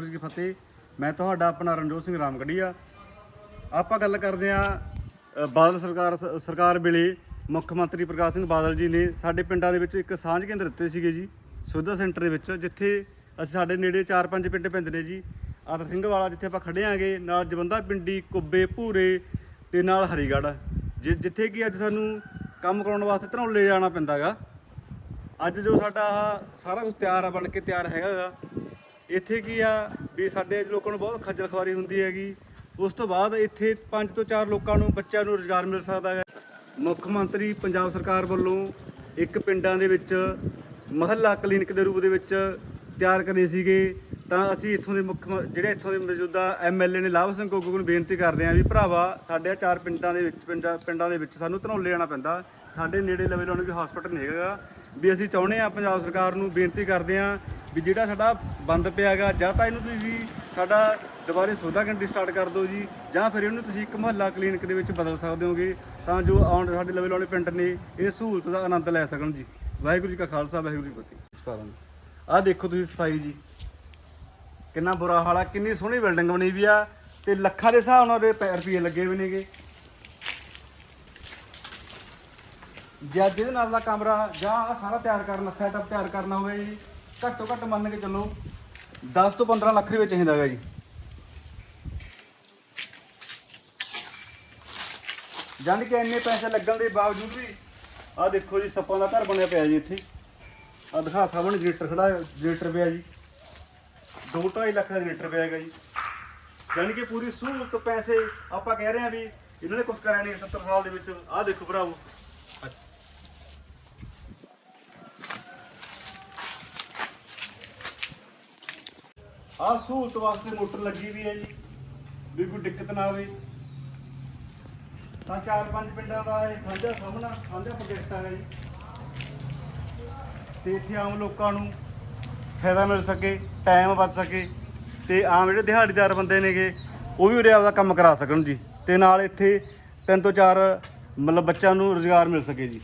ਵਾਹਿਗੁਰੂ ਜੀ ਕੀ ਫਤਿਹ। ਮੈਂ ਤੁਹਾਡਾ ਆਪਣਾ ਰਣਜੋਤ ਸਿੰਘ ਰਾਮਗੜੀਆ। ਆਪਾਂ ਗੱਲ ਕਰਦੇ ਆ ਬਾਦਲ ਸਰਕਾਰ ਸਰਕਾਰ ਵੇਲੇ ਮੁੱਖ ਮੰਤਰੀ ਪ੍ਰਕਾਸ਼ ਸਿੰਘ ਬਾਦਲ ਜੀ ਨੇ ਸਾਡੇ ਪਿੰਡਾਂ ਦੇ ਵਿੱਚ ਇੱਕ ਸਾਂਝ ਕੇਂਦਰ ਦਿੱਤੇ ਸੀਗੇ ਜੀ, ਸੁਵਿਧਾ ਸੈਂਟਰ ਦੇ ਵਿੱਚ, ਜਿੱਥੇ ਅਸੀਂ ਸਾਡੇ ਨੇੜੇ 4-5 ਪਿੰਡ ਪੈਂਦੇ ਨੇ ਜੀ। ਆਦਰ ਸਿੰਘ ਵਾਲਾ ਜਿੱਥੇ ਆਪਾਂ ਖੜੇ ਆਂਗੇ ਨਾਲ ਜਵੰਦਾ ਪਿੰਡੀ, ਕੁੱਬੇ, ਭੂਰੇ ਤੇ ਨਾਲ ਹਰੀਗੜ੍ਹ, ਜਿ- ਜਿੱਥੇ ਕਿ ਅੱਜ ਸਾਨੂੰ ਕੰਮ ਕਰਾਉਣ ਵਾਸਤੇ ਧਰੌਲੇ ਜਾਣਾ ਪੈਂਦਾਗਾ ਅੱਜ ਜੋ ਸਾਡਾ ਸਾਰਾ ਕੁਝ ਤਿਆਰ ਆ, ਬਣ ਕੇ ਤਿਆਰ ਹੈਗਾਗਾ ਇੱਥੇ ਕੀ ਆ ਵੀ ਸਾਡੇ ਲੋਕਾਂ ਨੂੰ ਬਹੁਤ ਖੱਜਲ ਖਵਾਰੀ ਹੁੰਦੀ ਹੈਗੀ। ਉਸ ਤੋਂ ਬਾਅਦ ਇੱਥੇ 5 ਤੋਂ 4 ਲੋਕਾਂ ਨੂੰ ਬੱਚਿਆਂ ਨੂੰ ਰੋਜ਼ਗਾਰ ਮਿਲ ਸਕਦਾ ਹੈ। ਮੁੱਖ ਮੰਤਰੀ ਪੰਜਾਬ ਸਰਕਾਰ ਵੱਲੋਂ ਇੱਕ ਪਿੰਡਾਂ ਦੇ ਵਿੱਚ ਮਹੱਲਾ ਕਲੀਨਿਕ ਦੇ ਰੂਪ ਦੇ ਵਿੱਚ ਤਿਆਰ ਕਰੇ ਸੀਗੇ। ਤਾਂ ਅਸੀਂ ਇੱਥੋਂ ਦੇ ਮੁੱਖ ਜਿਹੜੇ ਇੱਥੋਂ ਦੇ ਮੌਜੂਦਾ ਐਮਐਲਏ ਨੇ ਲਾਭ ਸਿੰਘ ਗੋਗੂ ਨੂੰ ਬੇਨਤੀ ਕਰਦੇ ਹਾਂ ਵੀ ਭਰਾਵਾ, ਸਾਡੇ ਚਾਰ ਪਿੰਡਾਂ ਦੇ ਵਿੱਚ, ਪਿੰਡਾਂ ਪਿੰਡਾਂ ਦੇ ਵਿੱਚ ਸਾਨੂੰ ਧਨੌਲੇ ਜਾਣਾ ਪੈਂਦਾ। ਸਾਡੇ ਨੇੜੇ ਲਵੇ ਲਾਉਣ ਕੋਈ ਹਸਪੀਟਲ ਨਹੀਂ ਹੈਗਾ। ਵੀ ਅਸੀਂ ਚਾਹੁੰਦੇ ਆ ਪੰਜਾਬ ਸਰਕਾਰ ਨੂੰ ਬੇਨਤੀ ਕਰਦੇ ਆ ਵੀ ਜਿਹੜਾ ਸਾਡਾ ਬੰਦ ਪਿਆਗਾ, ਜਾਂ ਤਾਂ ਇਹਨੂੰ ਤੁਸੀਂ ਸਾਡਾ ਦੁਬਾਰੇ ਸੋਧਾ ਕੈਂਟੀ ਸਟਾਰਟ ਕਰ ਦਿਓ ਜੀ, ਜਾਂ ਫਿਰ ਇਹਨੂੰ ਤੁਸੀਂ ਇੱਕ ਮਹੱਲਾ ਕਲੀਨਿਕ ਦੇ ਵਿੱਚ ਬਦਲ ਸਕਦੇ ਹੋਗੇ, ਤਾਂ ਜੋ ਆਉਣ ਸਾਡੇ ਲਵੇ ਵਾਲੇ ਪਿੰਡ ਨੇ ਇਹ ਸਹੂਲਤ ਦਾ ਆਨੰਦ ਲੈ ਸਕਣ ਜੀ। ਵਾਹਿਗੁਰੂ ਜੀ ਕਾ ਖਾਲਸਾ, ਵਾਹਿਗੁਰੂ ਜੀ ਕੀ ਫਤਿਹ। ਆਹ ਦੇਖੋ ਤੁਸੀਂ ਸਫ਼ਾਈ ਜੀ। ਕਿੰਨਾ ਬੁਰਾ ਹਾਲ ਆ, ਕਿੰਨੀ ਸੋਹਣੀ ਬਿਲਡਿੰਗ ਬਣੀ ਵੀ ਆ, ਤੇ ਲੱਖਾਂ ਦੇ ਹਿਸਾਬ ਨਾਲ ਉਹਦੇ ਪੈ- ਰੁਪਏ ਲੱਗੇ ਹੋਏ ਨੇਗੇ। ਜਾਂ ਜਿਹਦੇ ਨਾਲ ਦਾ ਕਮਰਾ, ਜਾਂ ਆਹ ਸਾਰਾ ਤਿਆਰ ਕਰਨਾ ਸੈਟਅਪ ਤਿਆਰ ਕਰਨਾ ਹੋਵੇ ਜੀ ਘੱਟੋ ਘੱਟ ਮੰਨ ਕੇ ਚੱਲੋ 10 ਤੋਂ 15 ਲੱਖ ਰੁਪਏ ਚਾਹੀਦਾ ਹੈਗਾ ਜੀ। ਜਾਣੀ ਕਿ ਇੰਨੇ ਪੈਸੇ ਲੱਗਣ ਦੇ ਬਾਵਜੂਦ ਵੀ ਆਹ ਦੇਖੋ ਜੀ ਸੱਪਾਂ ਦਾ ਘਰ ਬਣਿਆ ਪਿਆ ਜੀ ਇੱਥੇ। ਆਹ ਦਿਖਾ ਸਾਹਮਣੇ ਜਨਰੇਟਰ ਖੜਾ ਜਨਰੇਟਰ ਪਿਆ ਜੀ। 2.5 ਲੱਖ ਦਾ ਜਨਰੇਟਰ ਪਿਆ ਹੈਗਾ ਜੀ। ਜਾਣੀ ਕਿ ਪੂਰੀ ਸਹੂਲਤ ਪੈਸੇ ਆਪਾਂ ਕਹਿ ਰਹੇ ਆ ਵੀ ਇਹਨਾਂ ਨੇ ਕੁਝ ਕਰਿਆ ਨਹੀਂ 70 ਸਾਲ ਦੇ ਵਿੱਚ। ਆਹ ਦੇਖੋ ਭਰਾਵੋ ਆਹ ਸਹੂਲਤ ਵਾਸਤੇ ਮੋਟਰ ਲੱਗੀ ਵੀ ਹੈ ਜੀ, ਵੀ ਕੋਈ ਦਿੱਕਤ ਨਾ ਆਵੇ। ਤਾਂ ਚਾਰ ਪੰਜ ਪਿੰਡਾਂ ਦਾ ਇਹ ਸਾਂਝਾ ਸਾਹਮਣਾ, ਸਾਂਝਾ ਪ੍ਰੋਜੈਕਟ ਹੈ ਜੀ ਤੇ ਇੱਥੇ ਆਮ ਲੋਕਾਂ ਨੂੰ ਫਾਇਦਾ ਮਿਲ ਸਕੇ ਟਾਈਮ ਬਚ ਸਕੇ, ਤੇ ਆਮ ਜਿਹੜੇ ਦਿਹਾੜੀਦਾਰ ਬੰਦੇ ਨੇਗੇ, ਉਹ ਵੀ ਉਰੇ ਆਪਦਾ ਕੰਮ ਕਰਾ ਸਕਣ ਜੀ। ਤੇ ਨਾਲ ਇੱਥੇ ਤਿੰਨ ਤੋਂ ਚਾਰ ਮਤਲਬ ਬੱਚਿਆਂ ਨੂੰ ਰੋਜ਼ਗਾਰ ਮਿਲ ਸਕੇ ਜੀ।